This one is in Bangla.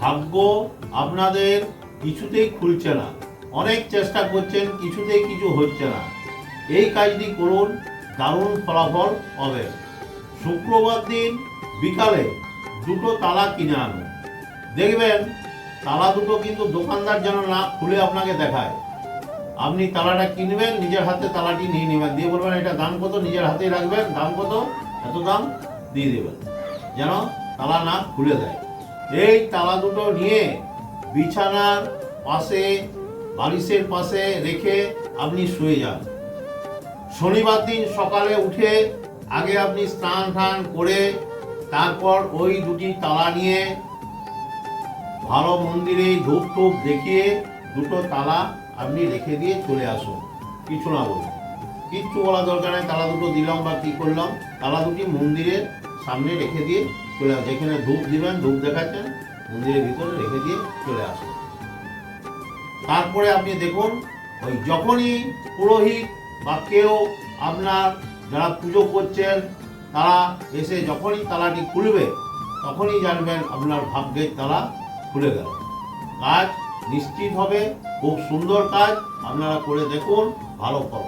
ভাগ্য আপনাদের কিছুতেই খুলছে না। অনেক চেষ্টা করছেন, কিছুতেই কিছু হচ্ছে না। এই কাজটি করুন, দারুণ ফলাফল হবে শুক্রবার দিন বিকালে দুটো তালা কিনে আনুন। দেখবেন, তালা দুটো কিন্তু দোকানদার যেন না খুলে আপনাকে দেখায়। আপনি তালাটা কিনবেন, নিজের হাতে তালাটি নিয়ে নেবেন। দিয়ে বলবেন, এটা দাম কত? নিজের হাতেই রাখবেন। দাম কত? এত দাম দিয়ে দেবেন। যেন তালা না খুলে দেয়। এই তালা দুটো নিয়ে বিছানার পাশে, বালিশের পাশে রেখে আপনি শুয়ে যান। শনিবার দিন সকালে উঠে আগে আপনি স্নান টান করে তারপর ওই দুটি তালা নিয়ে ভালো মন্দিরে ধূপ টুপ দেখিয়ে দুটো তালা আপনি রেখে দিয়ে চলে আসুন। কিছু না বলুন। কিচ্ছু বলা দরকার নেই। তালা দুটো দিলাম বা কী করলাম? তালা দুটি মন্দিরের সামনে রেখে দিয়ে চলে আসুন। যেখানে ধূপ দিবেন, ধূপ দেখাচ্ছেন, মন্দিরের ভিতরে রেখে দিয়ে চলে আসুন। তারপরে আপনি দেখুন, ওই যখনই পুরোহিত বা কেউ আপনার যারা পুজো করছেন, তারা এসে যখনই তালাটি খুলবে, তখনই জানবেন আপনার ভাগ্যের তালা খুলে গেল। কাজ নিশ্চিত হবে, খুব সুন্দর কাজ, আপনারা করে দেখুন, ভালো ফল